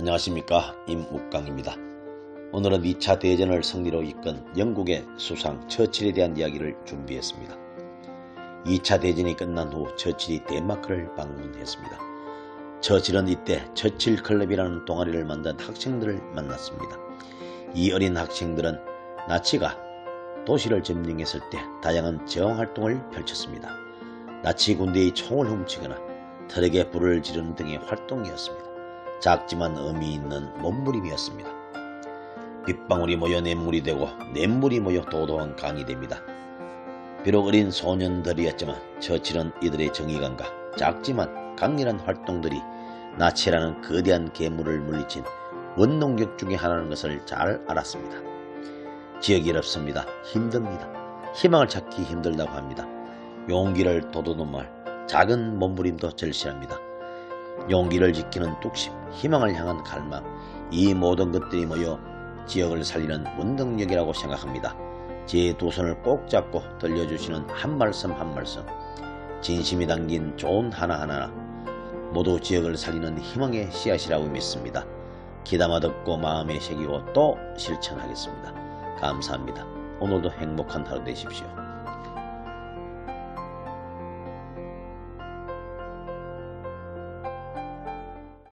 안녕하십니까 임묵강입니다. 오늘은 2차 대전을 승리로 이끈 영국의 수상 처칠에 대한 이야기를 준비했습니다. 2차 대전이 끝난 후 처칠이 덴마크를 방문했습니다. 처칠은 이때 처칠 클럽이라는 동아리를 만든 학생들을 만났습니다. 이 어린 학생들은 나치가 도시를 점령했을 때 다양한 저항 활동을 펼쳤습니다. 나치 군대의 총을 훔치거나 트럭에 불을 지르는 등의 활동이었습니다. 작지만 의미 있는 몸부림이었습니다. 빗방울이 모여 냇물이 되고 냇물이 모여 도도한 강이 됩니다. 비록 어린 소년들이었지만 처칠은 이들의 정의감과 작지만 강렬한 활동들이 나치라는 거대한 괴물을 물리친 원동력 중의 하나라는 것을 잘 알았습니다. 지역이 어렵습니다. 힘듭니다. 희망을 찾기 힘들다고 합니다. 용기를 돋우는 말, 작은 몸부림도 절실합니다. 용기를 지키는 뚝심, 희망을 향한 갈망, 이 모든 것들이 모여 지역을 살리는 원동력이라고 생각합니다. 제 두 손을 꼭 잡고 들려주시는 한 말씀 한 말씀, 진심이 담긴 좋은 하나하나 모두 지역을 살리는 희망의 씨앗이라고 믿습니다. 기담아 듣고 마음에 새기고 또 실천하겠습니다. 감사합니다. 오늘도 행복한 하루 되십시오.